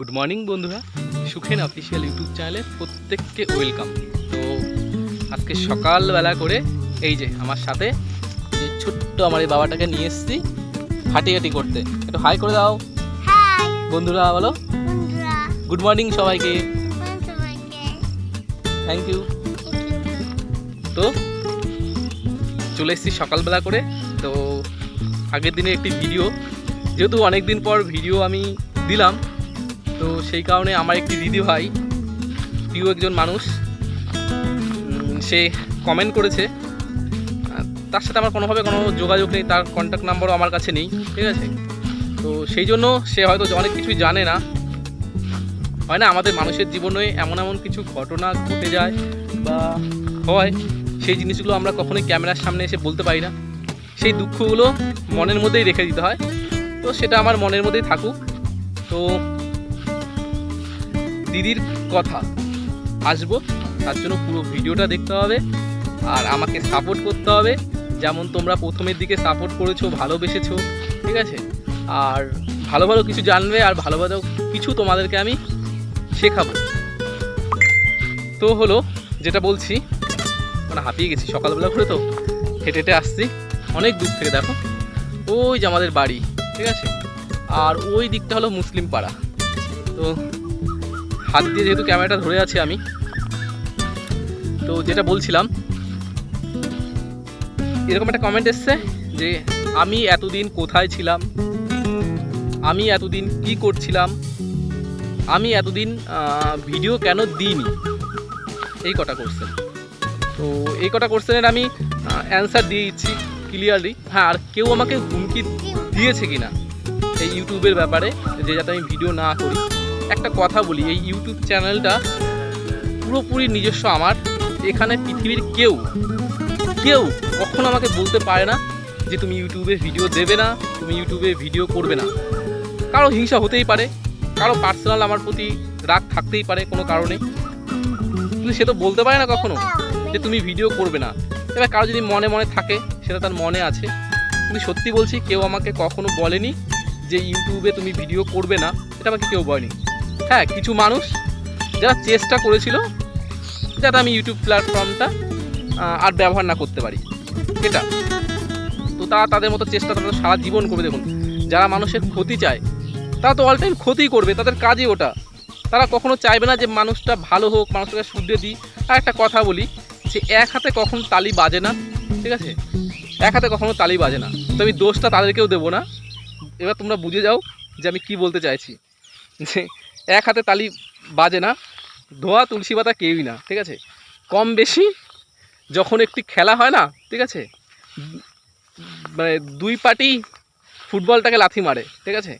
Good morning বন্ধুরা। Sukhen official YouTube চ্যানেলে প্রত্যেককে ওয়েলকাম তো আজকে সকালবেলা করে এই যে আমার সাথে যে ছোট্ট আমার এই বাবাটাকে নিয়ে এসেছি হাঁটি করতে। একটু হাই করে দাও। বন্ধুরা বলো। গুড মর্নিং সবাইকে। সবাইকে। থ্যাংক ইউ তো চলে এসেছি সকালবেলা করে। তো আগের দিনে একটি ভিডিও যেহেতু অনেক দিন পর ভিডিও আমি দিলাম তো সেই কারণে আমার একটি দিদি ভাই প্রিয় একজন মানুষ সে কমেন্ট করেছে। তার সাথে আমার কোনোভাবে কোনো যোগাযোগ নেই, তার কন্ট্যাক্ট নাম্বারও আমার কাছে নেই, ঠিক আছে? তো সেই জন্য সে হয়তো অনেক কিছুই জানে না। হয় না, আমাদের মানুষের জীবনে এমন এমন কিছু ঘটনা ঘটে যায় বা হয়, সেই জিনিসগুলো আমরা কখনোই ক্যামেরার সামনে এসে বলতে পারি না। সেই দুঃখগুলো মনের মধ্যেই রেখে দিতে হয়। তো সেটা আমার মনের মধ্যেই থাকুক। তো দিদির কথা। আসব, তার জন্য পুরো ভিডিওটা দেখতে হবে আর আমাকে সাপোর্ট করতে হবে। যেমন তোমরা প্রথমের দিকে সাপোর্ট করেছ, ভালোবেসেছো, ঠিক আছে? আর ভালো ভালো কিছু জানবে আর ভালো ভালো কিছু তোমাদেরকে আমি শেখাবো। তো হলো, যেটা বলছি মানে হাঁপিয়ে গেছি সকালবেলা করে তো, হেঁটে হেঁটে আসছি, অনেক দূর থেকে দেখো। ওই যে আমাদের বাড়ি, ঠিক আছে? আর ওই দিকটা হলো মুসলিম পাড়া। তো হাত দিয়ে যেহেতু ক্যামেরাটা ধরে আছি আমি, তো যেটা বলছিলাম, এরকম একটা কমেন্ট এসছে যে আমি এতদিন কোথায় ছিলাম, আমি এতদিন কি করছিলাম, আমি এতদিন ভিডিও কেন দিইনি? এই কটা কোশ্চেন তো এই কটা কোশ্চেনের আমি অ্যান্সার দিয়ে দিচ্ছি ক্লিয়ারলি হ্যাঁ আর কেউ আমাকে হুমকি দিয়েছে কি না এই ইউটিউবের ব্যাপারে, যে যাতে আমি ভিডিও না করি। একটা কথা বলি, এই ইউটিউব চ্যানেলটা পুরোপুরি নিজস্ব আমার। এখানে পৃথিবীর কেউ কেউ কখনো আমাকে বলতে পারে না যে তুমি ইউটিউবে ভিডিও দেবে না, তুমি ইউটিউবে ভিডিও করবে না। কারও হিংসা হতেই পারে, কারও পার্সোনাল আমার প্রতি রাগ থাকতেই পারে কোনো কারণে। কিন্তু সে তো বলতে পারে না কখনো যে তুমি ভিডিও করবে না। এবার কারও যদি মনে মনে থাকে, সেটা তার মনে আছে। কিন্তু সত্যি বলছি, কেউ আমাকে কখনো বলেনি যে ইউটিউবে তুমি ভিডিও করবে না, এটা আমাকে কেউ বলেনি। হ্যাঁ কিছু মানুষ যারা চেষ্টা করেছিল যাতে আমি ইউটিউব প্ল্যাটফর্মটা আর ব্যবহার না করতে পারি। এটা। তো তারা তাদের মতো চেষ্টা তারা সারা জীবন করবে। দেখুন, যারা মানুষের ক্ষতি চায়, তারা তো অল টাইম ক্ষতি করবে, তাদের কাজই ওটা। তারা কখনো চাইবে না যে মানুষটা ভালো হোক, মানুষটাকে শুধরে দিই। আর একটা কথা বলি যে এক হাতে কখনো তালি বাজে না, ঠিক আছে? এক হাতে কখনো তালি বাজে না। তো আমি দোষটা তাদেরকেও দেবো না। এবার তোমরা বুঝে যাও যে আমি কি বলতে চাইছি। যে এক হাতে তালি বাজে না, ধোয়া, তুলসী পাতা কেউই না, ঠিক আছে? কম বেশি যখন একটি খেলা হয় না, ঠিক আছে? মানে দুই পার্টি ফুটবলটাকে লাথি মারে, ঠিক আছে?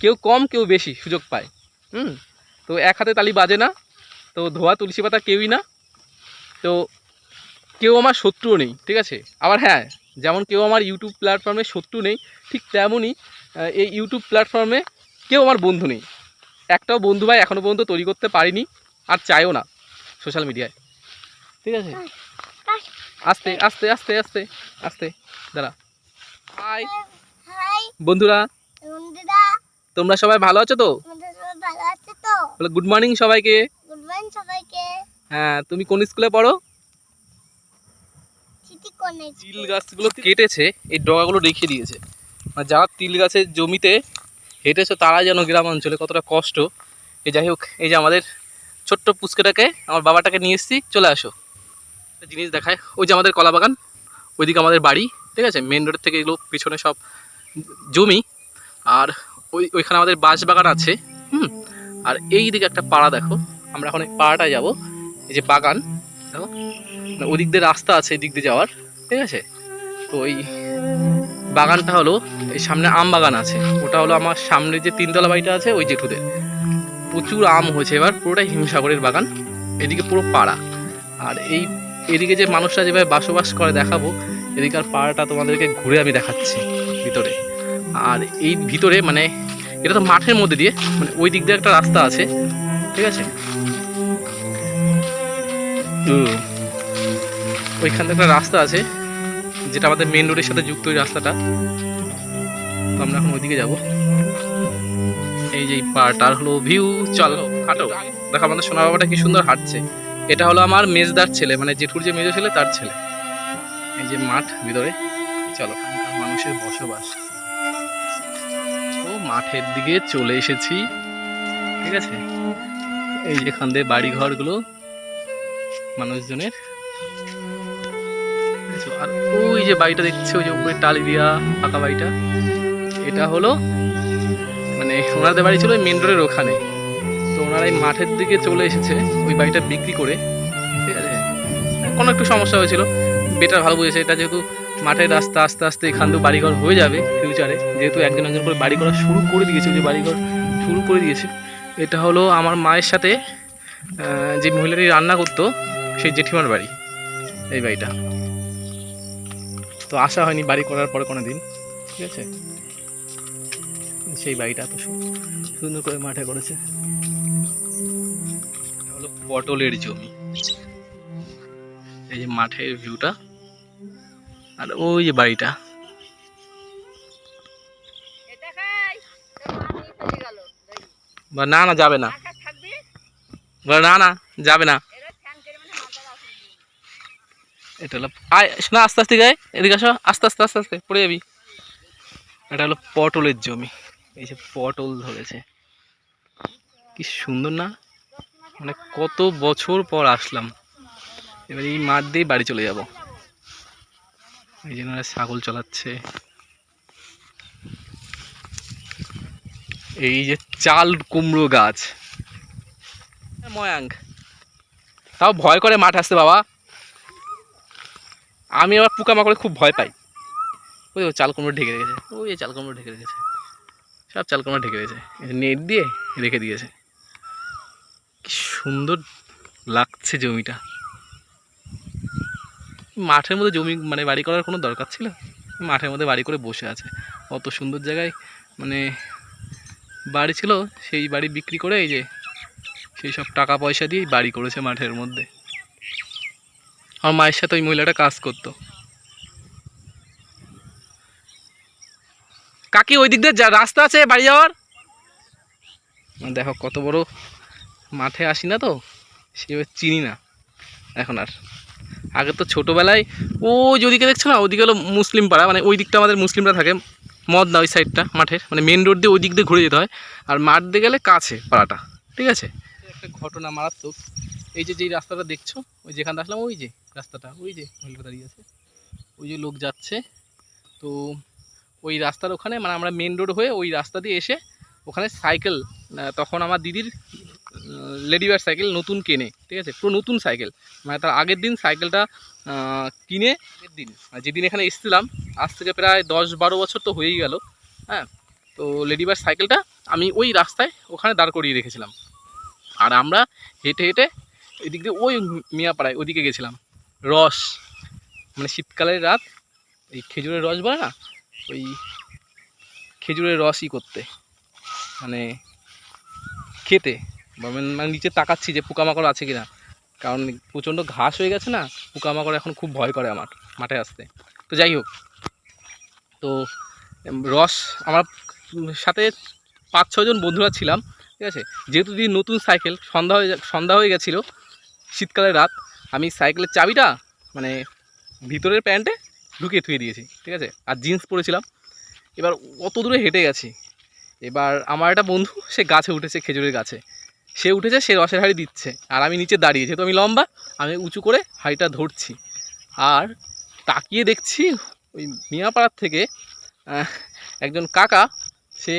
কেউ কম, কেউ বেশি সুযোগ পায়, হুম? তো এক হাতে তালি বাজে না, তো ধোয়া, তুলসী পাতা কেউই না, তো কেউ আমার শত্রুও নেই, ঠিক আছে? আবার হ্যাঁ যেমন কেউ আমার ইউটিউব প্ল্যাটফর্মে শত্রু নেই, ঠিক তেমনই এই ইউটিউব প্ল্যাটফর্মে কেউ আমার বন্ধু নেই একটাও বন্ধু ভাই এখনও পর্যন্ত তৈরি করতে পারিনি আর চাইও না সোশ্যাল মিডিয়ায় ঠিক আছে? আস্তে আস্তে আস্তে আস্তে আস্তে দাঁড়া। হাই বন্ধুরা তোমরা সবাই ভালো আছো তো? মর্নিং সবাইকে। গুড মর্নিং সবাইকে। হ্যাঁ তুমি কোন স্কুলে পড়ো? তিল গাছগুলো কেটেছে এই ডগাগুলো রেখে দিয়েছে। মানে যারা তিল গাছের জমিতে হেঁটেছো তারা যেন গ্রাম অঞ্চলে কতটা কষ্ট। এই যাই হোক, এই যে আমাদের ছোট্ট পুচকেটাকে, আমার বাবাটাকে নিয়ে এসেছি, চলে আসো। জিনিস দেখায়, ওই যে আমাদের কলা বাগান ওইদিকে আমাদের বাড়ি, ঠিক আছে? মেন রোডের থেকে এগুলো পিছনে সব জমি। আর ওই, ওইখানে আমাদের বাঁশ বাগান আছে, হুম? আর এই দিকে একটা পাড়া দেখো, আমরা এখন পাড়াটায় যাব, এই যে বাগান, দেখো? ওদিক দিয়ে রাস্তা আছে এই দিক দিয়ে যাওয়ার, ঠিক আছে? তো ওই বাগানটা হলো এই সামনে আম বাগান আছে। ওটা হলো আমার সামনে যে তিনতলা বাড়িটা আছে, ওই জেঠুদের। প্রচুর আম হয়েছে এবার, পুরোটাই হিমসাগরের বাগান। এদিকে পুরো পাড়া। আর এই, এদিকে যে মানুষরা যেভাবে বসবাস করে দেখাবো, এদিকার পাড়াটা তোমাদেরকে ঘুরে আমি দেখাচ্ছি ভিতরে। আর এই ভিতরে মানে এটা তো মাঠের মধ্যে দিয়ে মানে ওই দিক দিয়ে একটা রাস্তা আছে, ঠিক আছে? ওইখান থেকে একটা রাস্তা আছে। যেটা আমাদের মেন রোডের সাথে যুক্ত ওই রাস্তাটা। তো আমরা এখন ওইদিকে যাব। এই যে এই পাড়াটার হলো ভিউ চল, হাঁটো। দেখো আমাদের সোনা বাবাটা কি সুন্দর হাঁটছে। এটা হলো আমার মেজদার ছেলে মানে জেঠুর যে মেজো ছেলে, তার ছেলে। এই যে মাঠ ভিতরে। চলো মানুষের বসবাস। তো মাঠের দিকে চলে এসেছি। ঠিক আছে? এই যে এখান দিয়ে বাড়ি ঘরগুলো মানুষজনের? আর ওই যে বাড়িটা দেখছি, ওই যে উপরে টালি দিয়া, ফাঁকা বাড়িটা, এটা হলো মানে ওনাদের বাড়ি ছিল মেন রোডের ওখানে। তো ওনারা এই মাঠের দিকে চলে এসেছে ওই বাড়িটা বিক্রি করে, ঠিক আছে? কোনো একটু সমস্যা হয়েছিল বেটার ভালো বুঝেছে। এটা যেহেতু মাঠের রাস্তা আস্তে আস্তে এখান থেকে বাড়িঘর হয়ে যাবে ফিউচারে যেহেতু একজন একজন করে বাড়ি করা শুরু করে দিয়েছে যে বাড়িঘর শুরু করে দিয়েছে। এটা হলো আমার মায়ের সাথে যে মহিলাটি রান্না করতো, সেই জেঠিমার বাড়ি, এই বাড়িটা। তো আসা হয়নি বাড়ি করার পরে কোনো দিন ঠিক আছে? সেই বাড়িটা তো সু- সুন্দর করে মাঠে করেছে। হলো পটলের জমি। এই যে মাঠের ভিউটা আর ওই যে বাড়িটা। বা না না যাবে না। বা না না যাবে না। এটা হলো আয়, শোনা, আস্তে আস্তে গায়ে, এদিকে আসো, আস্তে আস্তে আস্তে আস্তে, পড়ে যাবি। এটা হলো পটলের জমি। এই যে পটল ধরেছে। কি সুন্দর না? মানে কত বছর পর আসলাম। এবার এই মাঠ দিয়েই বাড়ি চলে যাব। এই জন্য ছাগল চলাচ্ছে। এই যে চাল কুমড়ো গাছ। ময়াঙ্ক, তাও ভয় করে মাঠ আসতে বাবা। আমি আবার পোকামাকড়ে খুব ভয় পাই। ওই দেখো চাল কুমড়ো ঢেকে রেখেছে। ওই চাল কুমড়ো ঢেকে রেখেছে। সব চাল কুমড়ো ঢেকে রেখেছে। নেট দিয়ে রেখে দিয়েছে। কি সুন্দর লাগছে জমিটা। মাঠের মধ্যে জমি মানে বাড়ি করার কোনো দরকার ছিল? মাঠের মধ্যে বাড়ি করে বসে আছে। অত সুন্দর জায়গায় মানে বাড়ি ছিল, সেই বাড়ি বিক্রি করে এই যে সেই সব টাকা পয়সা দিয়ে বাড়ি করেছে মাঠের মধ্যে। আমার মায়ের সাথে ওই মহিলাটা কাজ করতো। কাকি, ওই দিক দিয়ে যা, রাস্তা আছে বাড়ি যাওয়ার? দেখো কত বড় মাঠে আসি না তো সেভাবে চিনি না। এখন আর। আগে তো ছোটোবেলায়, ও যে ওদিকে দেখছ না, ওদিকে হলো মুসলিম পাড়া মানে ওই দিকটা আমাদের মুসলিমরা থাকে মদ না ওই সাইডটা মাঠের মানে মেন রোড দিয়ে ওই দিক দিয়ে ঘুরে যেতে হয়। আর মাঠ দিয়ে গেলে কাছে পাড়াটা, ঠিক আছে? একটা ঘটনা মারাত্মক। এই যে, যেই রাস্তাটা দেখছ, ওই যেখানে আসলাম, ওই যে রাস্তাটা, ওই যে মহিলা দাঁড়িয়ে আছে। ওই যে লোক যাচ্ছে। তো ওই রাস্তার ওখানে মানে আমরা মেন রোড হয়ে ওই রাস্তা দিয়ে এসে ওখানে সাইকেল তখন আমার দিদির লেডিবার সাইকেল নতুন কেনে, ঠিক আছে? পুরো নতুন সাইকেল মানে তার আগের দিন সাইকেলটা কিনে, আগের দিন যেদিন এখানে এসেছিলাম, আজ থেকে প্রায় দশ বারো বছর তো হয়েই গেল হ্যাঁ? তো লেডিবার সাইকেলটা আমি ওই রাস্তায় ওখানে দাঁড় করিয়ে রেখেছিলাম। আর আমরা হেঁটে হেঁটে এদিক দিয়ে ওই মিয়াপাড়ায়, ওদিকে গেছিলাম। রস মানে শীতকালের রাত, এই খেজুরের রস বলে না? ওই খেজুরের রসই করতে। মানে খেতে। মানে- মানে নিচে তাকাচ্ছি যে পোকামাকড় আছে কিনা। কারণ প্রচণ্ড ঘাস হয়ে গেছে না, পোকামাকড় এখন খুব ভয় করে আমার মাঠে আসতে। তো যাই হোক, তো রস, আমার সাথে পাঁচ ছজন বন্ধুরা ছিলাম, ঠিক আছে? যেহেতু দিদি নতুন সাইকেল, সন্ধ্যা হয়ে সন্ধ্যা হয়ে গেছিল শীতকালের রাত, আমি সাইকেলের চাবিটা মানে ভিতরের প্যান্টে ঢুকিয়ে থুয়ে দিয়েছি, ঠিক আছে? আর জিন্স পরেছিলাম। এবার অত দূরে হেঁটে গেছি। এবার আমার একটা বন্ধু, সে গাছে উঠেছে খেজুরের গাছে। সে উঠেছে, সে রসের হাড়ি দিচ্ছে। আর আমি নিচে দাঁড়িয়ে, যেহেতু আমি লম্বা, আমি উঁচু করে হাড়িটা ধরছি। আর তাকিয়ে দেখছি ওই মিয়াপাড়ার থেকে একজন কাকা, সে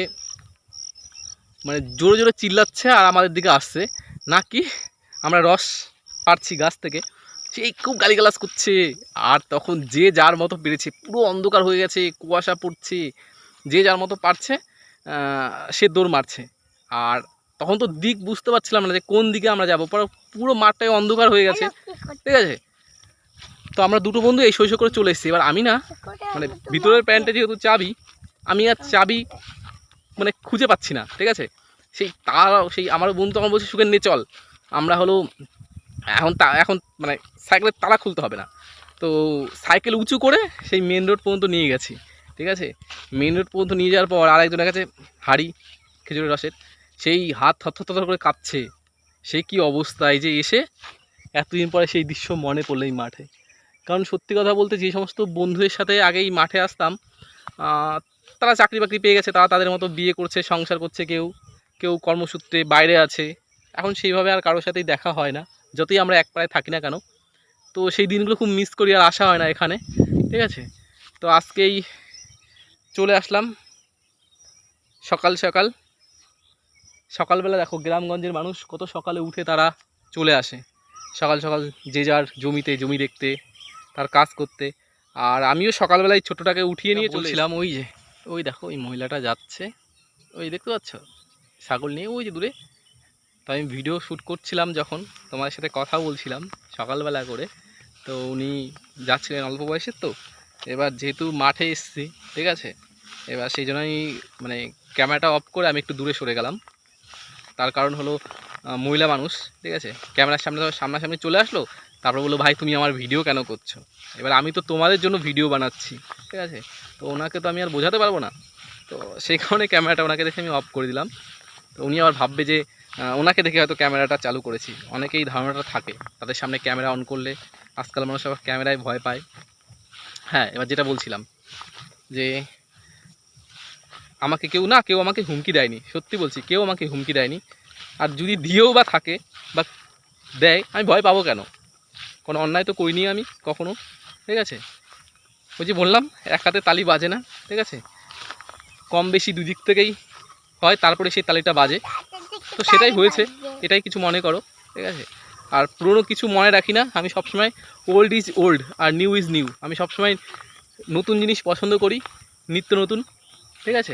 মানে জোরে জোরে চিল্লাচ্ছে আর আমাদের দিকে আসছে। নাকি আমরা রস পাড়ছি গাছ থেকে। সেই খুব গালিগালাজ করছে। আর তখন যে যার মতো পেরেছে পুরো অন্ধকার হয়ে গেছে কুয়াশা পড়ছে যে যার মতো পারছে সে দৌড় মারছে। আর তখন তো দিক বুঝতে পারছিলাম না যে কোন দিকে আমরা যাব। পরে পুরো মাঠটাই অন্ধকার হয়ে গেছে। ঠিক আছে? তো আমরা দুটো বন্ধু এই শৈশব করে চলে এসেছি। এবার আমি না মানে ভিতরের প্যান্টে যেহেতু চাবি আমি আর চাবি মানে খুঁজে পাচ্ছি না। ঠিক আছে? সেই তার সেই আমার বন্ধু তখন বলছে সুখের নিয়ে চল। আমরা হলো এখন তা, এখন মানে সাইকেলের তালা খুলতে হবে না। তো সাইকেল উঁচু করে সেই মেন রোড পর্যন্ত নিয়ে গেছি, ঠিক আছে? মেন রোড পর্যন্ত নিয়ে যাওয়ার পর আরেকজনের কাছে হাড়ি, খেজুরের রসের, সেই হাত থর করে কাঁপছে। সে কি অবস্থা? এই যে এসে এতদিন পরে সেই দৃশ্য মনে পড়ল এই মাঠে। কারণ সত্যি কথা বলতে যে সমস্ত বন্ধুদের সাথে আগেই মাঠে আসতাম তারা চাকরি বাকরি পেয়ে গেছে, তারা তাদের মতো বিয়ে করছে, সংসার করছে কেউ কেউ কর্মসূত্রে বাইরে আছে। এখন সেইভাবে আর কারোর সাথেই দেখা হয় না। যতই আমরা এক পাড়ায় থাকি না কেন তো সেই দিনগুলো খুব মিস করি আর আসা হয় না এখানে ঠিক আছে? তো আজকেই চলে আসলাম সকাল সকাল। সকালবেলা দেখো গ্রামগঞ্জের মানুষ কত সকালে উঠে তারা চলে আসে। সকাল সকাল যে যার জমিতে জমি দেখতে তার কাজ করতে। আর আমিও সকালবেলায় ছোটোটাকে উঠিয়ে নিয়ে চলছিলাম ওই যে ওই দেখো ওই মহিলাটা যাচ্ছে। ওই দেখতে পাচ্ছ? ছাগল নিয়ে ওই যে দূরে। তো আমি ভিডিও শ্যুট করছিলাম যখন, তোমার সাথে কথা বলছিলাম সকালবেলা করে। তো উনি যাচ্ছিলেন অল্প বয়সের তো, এবার যেহেতু মাঠে এসছি, ঠিক আছে? এবার সেই জন্য আমি মানে ক্যামেরাটা অফ করে আমি একটু দূরে সরে গেলাম। তার কারণ হলো মহিলা মানুষ, ঠিক আছে? ক্যামেরার সামনে সামনাসামনি চলে আসলো, তারপর বলল, ভাই, তুমি আমার ভিডিও কেন করছ? এবার আমি তো তোমাদের জন্য ভিডিও বানাচ্ছি, ঠিক আছে? তো ওনাকে তো আমি আর বোঝাতে পারব না। তো সেই কারণে ক্যামেরাটা ওনাকে দেখে আমি অফ করে দিলাম। তো উনি আবার ভাববে যে ওনাকে দেখে হয়তো ক্যামেরাটা চালু করেছি। অনেকেই ধারণাটা থাকে। তাদের সামনে ক্যামেরা অন করলে আজকাল মানুষ আবার ক্যামেরায় ভয় পায়। হ্যাঁ এবার যেটা বলছিলাম, যে আমাকে কেউ, না, কেউ আমাকে হুমকি দেয়নি। সত্যি বলছি, কেউ আমাকে হুমকি দেয়নি। আর যদি দিয়েও বা থাকে বা দেয়, আমি ভয় পাবো কেন? কোনো অন্যায় তো করিনি আমি কখনো, ঠিক আছে? ওই যে বললাম, এক হাতে তালি বাজে না, ঠিক আছে? কম বেশি দুদিক থেকেই হয়, তারপরে সেই তালিটা বাজে। তো সেটাই হয়েছে। এটাই কিছু মনে করো, ঠিক আছে? আর পুরনো কিছু মনে রাখি না। আমি সবসময় ওল্ড ইজ ওল্ড আর নিউ ইজ নিউ আমি সবসময় নতুন জিনিস পছন্দ করি, নিত্য নতুন, ঠিক আছে?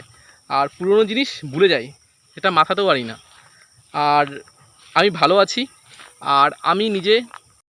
আর পুরনো জিনিস ভুলে যাই, সেটা মাথাতেও পারি না। আর আমি ভালো আছি, আর আমি নিজে